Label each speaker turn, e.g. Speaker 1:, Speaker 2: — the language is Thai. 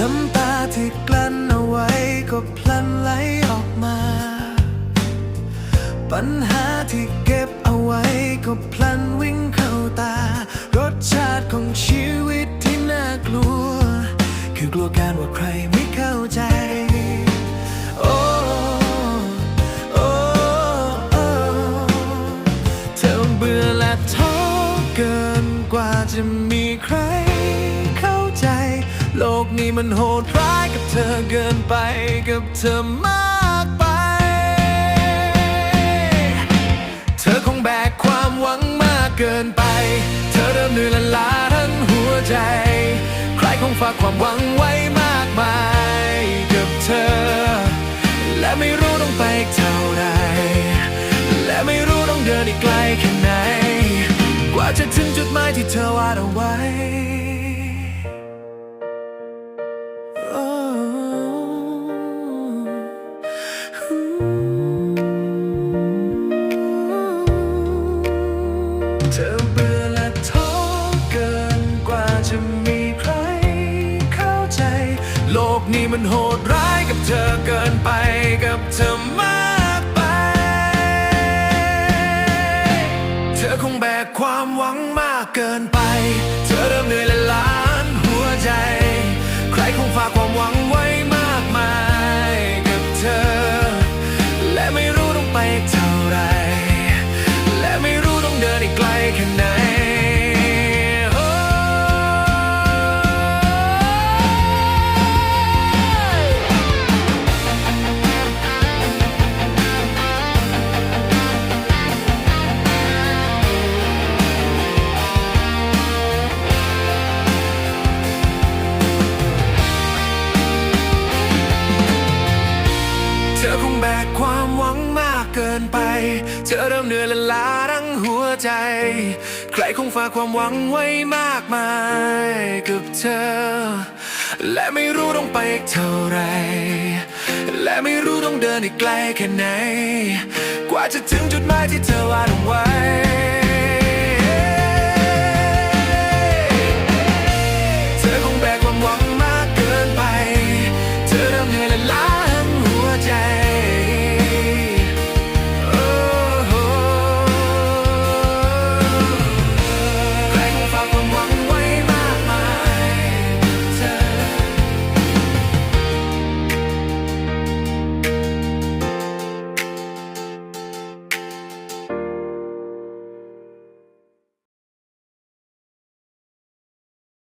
Speaker 1: ้ำตาที่กลั้นเอาไว้ก็พลันไหลออกมา ปัญหาที่เก็บเอาไว้ก็พลันวิ่งเข้าตา รสชาติของชีวิตที่น่ากลัว คือกลัวการว่าใครไม่เข้าใจโอ้โอ้เธอเบื่อและท้อเกินกว่าจะมีใคร โลกนี้มันโหดร้ายกับเธอเกินไปกับเธอมากไป เธอคงแบกความหวังมากเกินไป เธอเริ่มเหนื่อยละล้าทั้งหัวใจ ใครคงฝากความหวังไว้มากมายกับเธอ และไม่รู้ต้องไปอีกเท่าไรและไม่รู้ต้องเดินอีกไกลแค่ไหน กว่าจะถึงจุดหมายที่เธอวาดเอาไว้ เธอเบื่อและท้อเกินกว่าจะมีใครเข้าใจ โลกนี้มันโหดร้ายกับเธอเกินไปกับเธอมากไป เธอคงแบกความหวังมากเกินไป เธอเริ่มเหนื่อยและ กความหวังมากเกินไป เธอเริ่มเหนื่อยละล้าทั้งหัวใจ ใครคงฝากความหวังไว้มากมายกับเธอ และไม่รู้ต้องไปอีกเท่าไร และไม่รู้ต้องเดินอีกไกลแค่ไหน กว่าจะถึงจุดหมายที่เธอวางเอาไว้เธอคงแบก